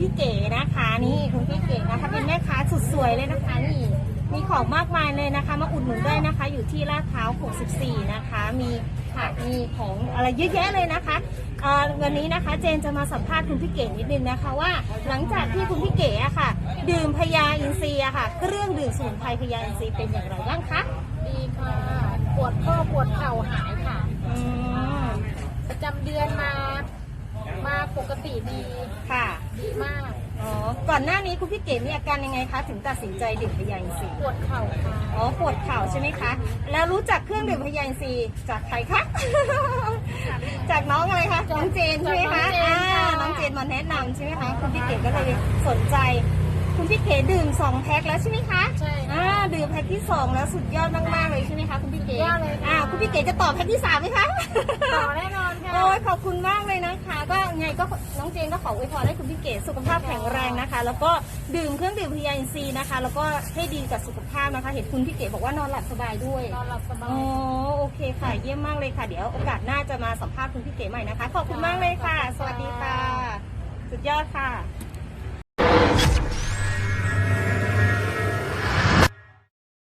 พี่เก๋นะคะ นี่คุณพี่เก๋นะคะ เป็นแม่ค้าสุดสวยเลยนะคะนี่มีของมากมายเลยนะคะ มาอุดหนุนได้นะคะ อยู่ที่ลาดพร้าว 64 นะคะ มีผักมีของอะไรเยอะแยะเลยนะคะเอ่อวันนี้นะคะเจนจะมาสัมภาษณ์คุณพี่เก๋นิดนึงนะคะว่า หลังจากที่คุณพี่เก๋อะค่ะ ดื่มพญาอินทรีย์อะค่ะ เครื่องดื่มสมุนไพรพญาอินทรีย์เป็นอย่างไรบ้างคะดีค่ะปวดข้อปวดเข่าหายค่ะอืมประจำเดือนมามาปกติ ดีค่ะ ดีมากอ๋อ ก่อนหน้านี้คุณพี่เก๋มีอาการยังไงคะ ถึงตัดสินใจดื่มพญาอินทรีย์ปวดเข่าค่ะอ๋อ ปวดเข่าใช่ไหมคะ แล้วรู้จักเครื่องดื่มพยาอินทรีย์จากใครคะ จากน้องอะไรคะ น้องเจนใช่ไหมคะจากน้องเจนอ่าค่ะน้องเจนมาแนะนำใช่ไหมคะ คุณพี่เก๋ก็เลยสนใจ คุณพี่เก๋ดื่มสองแพ็คแล้วใช่ไหมคะ ใช่ค่ะอ่าดื่มแพ็คที่สองแล้วสุดยอดมากๆเลยใช่ไหมคะคุณพี่เก๋สุดยอดเลยค่ะ อ่าคุณพี่เก๋จะต่อแพ็คที่สามไหมคะ ต่อแน่นอนค่ะโอ้ ยขอบคุณมากเลยนะคะ ก็ไงก็น้องเจนก็ขออวยพรให้คุณพี่เก๋สุขภาพแข็งแรงนะคะ แล้วก็ดื่มเครื่องดื่มพยาอินทรีย์นะคะ แล้วก็ให้ดีกับสุขภาพนะคะ เห็นคุณพี่เก๋บอกว่านอนหลับสบายด้วยนอนหลับสบาอ๋ยอโอเคค่ะเยี่ยมมากเลยค่ะ เดี๋ยวโอกาสหน้าจะมาสัมภาษณ์คุณพี่เก๋ใหม่นะคะ ขอบคุณมากเลยค่ะ สวัสดีค่ะ สุดยอดค่ะ